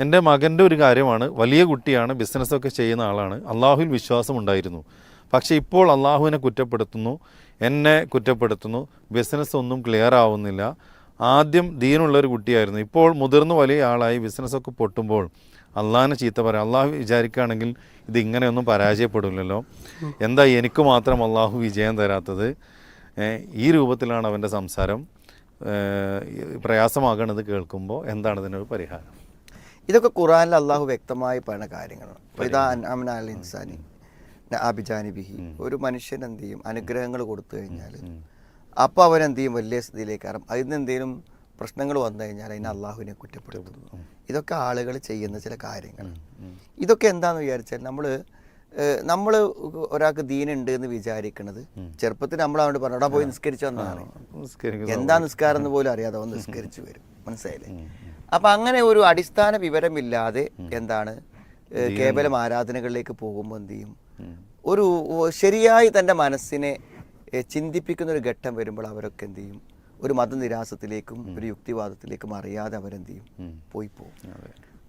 എന്റെ മകന്റെ ഒരു കാര്യമാണ് വലിയ കുട്ടിയാണ് ബിസിനസ്സൊക്കെ ചെയ്യുന്ന ആളാണ്. അള്ളാഹുവിൽ വിശ്വാസമുണ്ടായിരുന്നു പക്ഷേ ഇപ്പോൾ അള്ളാഹുവിനെ കുറ്റപ്പെടുത്തുന്നു എന്നെ കുറ്റപ്പെടുത്തുന്നു ബിസിനസ് ഒന്നും ക്ലിയർ ആവുന്നില്ല. ആദ്യം ദീനുള്ളൊരു കുട്ടിയായിരുന്നു. ഇപ്പോൾ മുതിർന്ന വലിയ ആളായി ബിസിനസ്സൊക്കെ പൊട്ടുമ്പോൾ അള്ളാഹിനെ ചീത്ത പറയാം. അള്ളാഹു വിചാരിക്കുകയാണെങ്കിൽ ഇത് ഇങ്ങനെയൊന്നും പരാജയപ്പെടില്ലല്ലോ. എന്താ എനിക്ക് മാത്രം അള്ളാഹു വിജയം തരാത്തത്? ഈ രൂപത്തിലാണ് അവന്റെ സംസാരം. പ്രയാസമാകണത് കേൾക്കുമ്പോൾ എന്താണ് ഇതിനൊരു പരിഹാരം? ഇതൊക്കെ ഖുറാനിൽ അള്ളാഹു വ്യക്തമായി പറയുന്ന കാര്യങ്ങളാണ്. അപ്പോൾ ഇതാ അമന അൽ ഇൻസാനി അഭിജാനിബിഹി ഒരു മനുഷ്യൻ എന്ത് ചെയ്യും? അനുഗ്രഹങ്ങൾ കൊടുത്തു കഴിഞ്ഞാൽ അപ്പോൾ അവൻ എന്ത് ചെയ്യും? വലിയ സ്ഥിതിയിലേക്ക് കാരണം അതിന് എന്തെങ്കിലും പ്രശ്നങ്ങൾ വന്നു കഴിഞ്ഞാൽ അതിനെ അള്ളാഹുവിനെ കുറ്റപ്പെടുത്തുന്നു. ഇതൊക്കെ ആളുകൾ ചെയ്യുന്ന ചില കാര്യങ്ങൾ ഇതൊക്കെ എന്താന്ന് വിചാരിച്ചാൽ നമ്മൾ നമ്മൾ ഒരാൾക്ക് ദീനുണ്ട് എന്ന് വിചാരിക്കണത് ചെറുപ്പത്തിൽ നമ്മൾ അവനോട് പറഞ്ഞു "എടാ പോയി നിസ്കരിച്ചു വന്നതാണ് എന്താ നിസ്കാരം എന്ന് പോലും അറിയാതെ അവൻ നിസ്കരിച്ചു വരും. മനസ്സിലായില്ലേ? അപ്പൊ അങ്ങനെ ഒരു അടിസ്ഥാന വിവരമില്ലാതെ എന്താണ് കേവലം ആരാധനകളിലേക്ക് പോകുമ്പോൾ എന്ത് ചെയ്യും? ഒരു ശരിയായി തന്റെ മനസ്സിനെ ചിന്തിപ്പിക്കുന്ന ഒരു ഘട്ടം വരുമ്പോൾ അവരൊക്കെ എന്ത് ചെയ്യും? ഒരു മതനിരാസത്തിലേക്കും ഒരു യുക്തിവാദത്തിലേക്കും അറിയാതെ അവരെന്ത് ചെയ്യും? പോയി പോകും.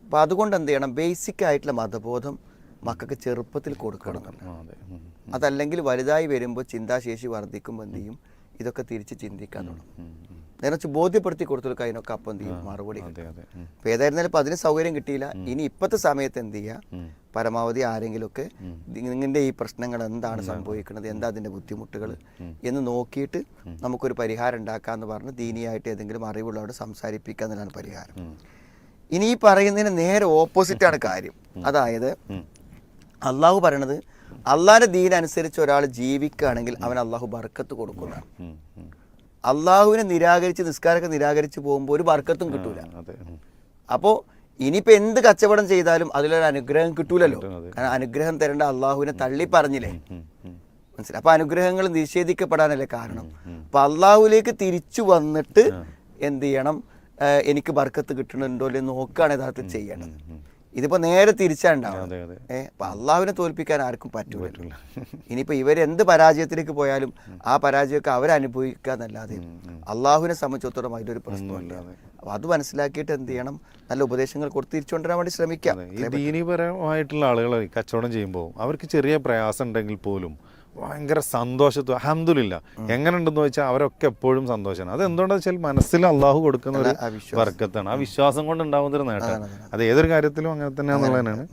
അപ്പോൾ അതുകൊണ്ട് എന്ത് ചെയ്യണം? ബേസിക് ആയിട്ടുള്ള മതബോധം മക്കൾക്ക് ചെറുപ്പത്തിൽ കൊടുക്കണം. അതല്ലെങ്കിൽ വലുതായി വരുമ്പോൾ ചിന്താശേഷി വർദ്ധിക്കുമ്പോൾ എന്ത് ചെയ്യും? ഇതൊക്കെ തിരിച്ച് ചിന്തിക്കാൻ തുടങ്ങും. നേരെ വെച്ച് ബോധ്യപ്പെടുത്തി കൊടുത്തൊക്കെ അതിനൊക്കെ അപ്പം എന്ത് ചെയ്യും? മറുപടി അപ്പൊ. ഏതായിരുന്നാലും ഇപ്പം അതിന് സൗകര്യം കിട്ടിയില്ല. ഇനി ഇപ്പോഴത്തെ സമയത്ത് എന്ത് ചെയ്യുക പരമാവധി ആരെങ്കിലും ഒക്കെ നിങ്ങളുടെ ഈ പ്രശ്നങ്ങൾ എന്താണ് സംഭവിക്കുന്നത്? എന്താ അതിന്റെ ബുദ്ധിമുട്ടുകൾ? എന്ന് നോക്കിയിട്ട് നമുക്കൊരു പരിഹാരം ഉണ്ടാക്കാമെന്ന് പറഞ്ഞ് ദീനിയായിട്ട് ഏതെങ്കിലും അറിവുള്ളവരോട് സംസാരിപ്പിക്കുക എന്നുള്ളതാണ് പരിഹാരം ഇനി ഈ പറയുന്നതിന് നേരെ ഓപ്പോസിറ്റാണ് കാര്യം. അതായത് അള്ളാഹു പറയണത് അള്ളാഹിന്റെ ദീൻ അനുസരിച്ച് ഒരാൾ ജീവിക്കുകയാണെങ്കിൽ അവൻ അള്ളാഹു ബർക്കത്ത് കൊടുക്കുന്നതാണ്. ഉം. അള്ളാഹുവിനെ നിരാകരിച്ച് നിസ്കാരമൊക്കെ നിരാകരിച്ച് പോകുമ്പോൾ ഒരു ബർക്കത്തും കിട്ടൂല. അപ്പോൾ ഇനിയിപ്പോൾ എന്ത് കച്ചവടം ചെയ്താലും അതിലൊരു അനുഗ്രഹം കിട്ടൂലല്ലോ. കാരണം അനുഗ്രഹം തരേണ്ട അള്ളാഹുവിനെ തള്ളി പറഞ്ഞില്ലേ. മനസ്സിലായി. അപ്പോൾ അനുഗ്രഹങ്ങൾ നിഷേധിക്കപ്പെടാനല്ലേ കാരണം? അപ്പോൾ അള്ളാഹുലേക്ക് തിരിച്ചു വന്നിട്ട് എന്ത് ചെയ്യണം? എനിക്ക് ബർക്കത്ത് കിട്ടണുണ്ടോ അല്ലെങ്കിൽ നോക്കുകയാണ് യഥാർത്ഥത്തിൽ ചെയ്യേണ്ടത്. ഇതിപ്പോൾ നേരെ തിരിച്ചാണ്ടാവും. അതെ അതെ. ഏ അപ്പൊ അള്ളാഹുവിനെ തോൽപ്പിക്കാൻ ആർക്കും പറ്റൂല പറ്റൂല. ഇനിയിപ്പോ ഇവരെന്ത് പരാജയത്തിലേക്ക് പോയാലും ആ പരാജയമൊക്കെ അവരനുഭവിക്കുക എന്നല്ലാതെ അള്ളാഹുവിനെ സംബന്ധിച്ചിടത്തോളം അതിലൊരു പ്രശ്നമില്ല അപ്പൊ അത് മനസ്സിലാക്കിയിട്ട് എന്ത് ചെയ്യണം? നല്ല ഉപദേശങ്ങൾ കൊടുത്ത് തിരിച്ചുകൊണ്ടുവരാൻ വേണ്ടി ശ്രമിക്കാം. ഈ ദീനീപരമായിട്ടുള്ള ആളുകൾ കച്ചവടം ചെയ്യുമ്പോൾ അവർക്ക് ചെറിയ പ്രയാസം ഉണ്ടെങ്കിൽ പോലും ഭയങ്കര സന്തോഷത്തോ അഹമ്മദില്ല എങ്ങനെ ഉണ്ടെന്ന് വെച്ചാൽ അവരൊക്കെ എപ്പോഴും സന്തോഷമാണ് അത് എന്തുകൊണ്ടാന്ന് വെച്ചാൽ മനസ്സിൽ അള്ളാഹു കൊടുക്കുന്ന ഒരു വർക്കത്താണ് ആ വിശ്വാസം കൊണ്ട് ഉണ്ടാകുന്ന ഒരു നേട്ടം അത് ഏതൊരു കാര്യത്തിലും അങ്ങനെ തന്നെയാണെന്നുള്ളതാണ്